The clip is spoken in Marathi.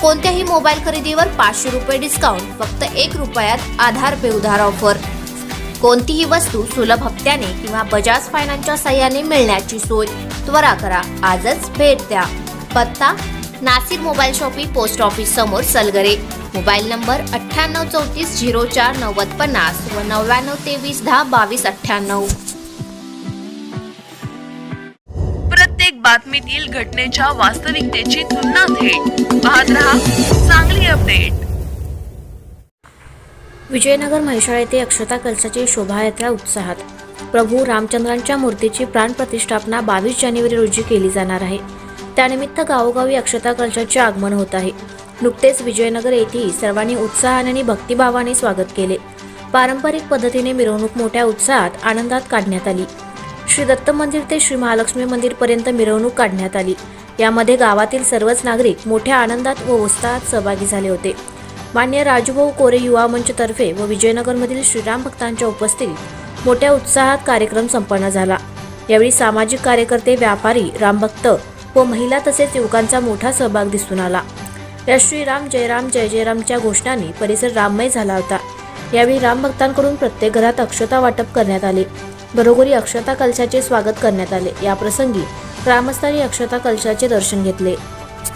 कोणत्याही मोबाईल खरेदीवर पाचशे रुपये डिस्काउंट फक्त एक रुपयात आधार पे उधार ऑफर कोणतीही वस्तू सुलभ हप्त्याने किंवा बजाज फायनान्सच्या सहाय्याने मिळण्याची सोय त्वरा करा. आजच भेट द्या. पत्ता Nashik mobile shoppe post office समोर सलगरे. मोबाईल नंबर अठ्ठ्याण्णव चौतीस झिरो चार नव्वद पन्नास व नव्याण्णव तेवीस दहा बावीस अठ्ठ्याण्णव. बातमीतील घटनेच्या वास्तविकतेची तुलना थेट. पाहत रहा चांगली अपडेट. विजयनगर म्हैसाळ येथे अक्षता कलशाची शोभायात्रा उत्साहात. प्रभू रामचंद्रांच्या मूर्तीची प्राणप्रतिष्ठापना बावीस जानेवारी रोजी केली जाणार आहे. त्यानिमित्त गावोगावी अक्षता कलशाचे आगमन होत आहे. नुकतेच विजयनगर येथेही सर्वांनी उत्साहाने आणि भक्तिभावाने स्वागत केले. पारंपरिक पद्धतीने मिरवणूक मोठ्या उत्साहात आनंदात काढण्यात आली. श्री दत्त मंदिर ते श्री महालक्ष्मी मंदिरपर्यंत मिरवणूक काढण्यात आली. यामध्ये गावातील सर्वच नागरिक मोठ्या आनंदात व उत्साहात सहभागी झाले होते. मान्य राजूभाऊ कोरे युवा मंचतर्फे व विजयनगरमधील श्रीराम भक्तांच्या उपस्थितीत मोठ्या उत्साहात कार्यक्रम संपन्न झाला. यावेळी सामाजिक कार्यकर्ते व्यापारी रामभक्त व महिला तसेच युवकांचा मोठा सहभाग दिसून आला. या श्रीराम जयराम जय जयरामच्या घोषणांनी परिसर राममय झाला होता. यावेळी रामभक्तांकडून प्रत्येक घरात अक्षता वाटप करण्यात आले. घरोघरी अक्षता कलशाचे स्वागत करण्यात आले. याप्रसंगी ग्रामस्थांनी अक्षता कलशाचे दर्शन घेतले.